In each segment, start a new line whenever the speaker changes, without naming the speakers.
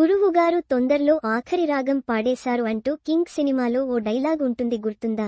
గురువుగారు తొందరలో ఆఖరి రాగం పాడేశారు అంటూ కింగ్ సినిమాలో ఓ డైలాగ్ ఉంటుంది గుర్తుందా?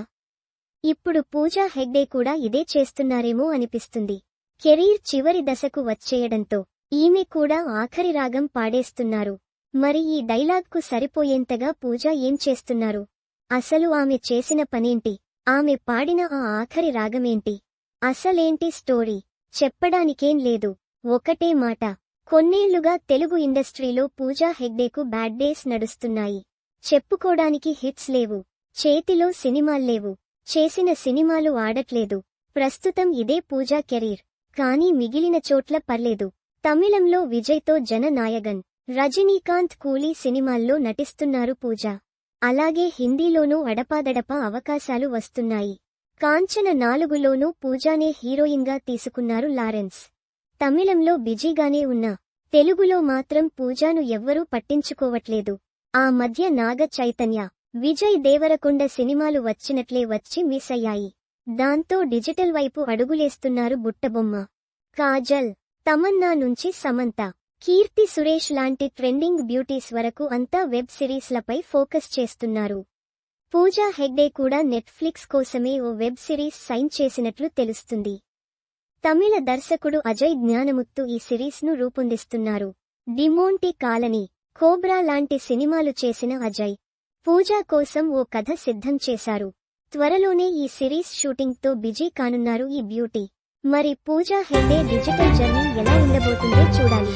ఇప్పుడు పూజా హెగ్డే కూడా ఇదే చేస్తున్నారేమో అనిపిస్తుంది. కెరీర్ చివరి దశకు వచ్చేయడంతో ఈమె కూడా ఆఖరి రాగం పాడేస్తున్నారు. మరి ఈ డైలాగ్కు సరిపోయేంతగా పూజా ఏం చేస్తున్నారు? అసలు ఆమె చేసిన పనేంటి? ఆమె పాడిన ఆ ఆఖరి రాగమేంటి? అసలేంటి స్టోరీ? చెప్పడానికేం లేదు. ఒకటే మాట. కొన్నేళ్ళుగా తెలుగు ఇండస్ట్రీలో పూజా హెగ్డేకు బ్యాడ్ డేస్ నడుస్తున్నాయి. చెప్పుకోడానికి హిట్స్ లేవు. చేతిలో సినిమాల్లేవు చేసిన సినిమాలు ఆడట్లేదు. ప్రస్తుతం ఇదే పూజా కెరీర్. కానీ మిగిలిన చోట్ల పర్లేదు. తమిళంలో విజయ్తో జననాయగన్ రజనీకాంత్ కూలీ సినిమాల్లో నటిస్తున్నారు పూజ. అలాగే హిందీలోనూ అడపాదడపా అవకాశాలు వస్తున్నాయి. కాంచన నాలుగులోనూ పూజానే హీరోయిన్గా తీసుకున్నారు లారెన్స్. తమిళంలో బిజీగానే ఉన్నా. తెలుగులో మాత్రం పూజాను ఎవ్వరూ పట్టించుకోవట్లేదు. ఆ మధ్య నాగ చైతన్య విజయ్ దేవరకొండ సినిమాలు వచ్చినట్లే వచ్చి మిస్ అయ్యాయి. దాంతో డిజిటల్ వైపు అడుగులేస్తున్నారు బుట్టబొమ్మ. కాజల్ తమన్నా నుంచి సమంత. కీర్తి సురేష్ లాంటి ట్రెండింగ్ బ్యూటీస్ వరకు అంతా వెబ్ సిరీస్లపై ఫోకస్ చేస్తున్నారు. పూజా హెగ్డే కూడా నెట్ఫ్లిక్స్ కోసమే ఓ వెబ్ సిరీస్ సైన్ చేసినట్లు తెలుస్తుంది. తమిళ దర్శకుడు అజయ్ జ్ఞానముత్తు ఈ సిరీస్ను రూపొందిస్తున్నారు. డిమోంటి కాలనీ కోబ్రా లాంటి సినిమాలు చేసిన అజయ్ పూజా కోసం ఓ కథ సిద్ధం చేశారు. త్వరలోనే ఈ సిరీస్ షూటింగ్తో బిజీ కానున్నారు ఈ బ్యూటీ. మరి పూజా హెగ్డే డిజిటల్ జర్నీ ఎలా ఉండబోతుందో చూడాలి.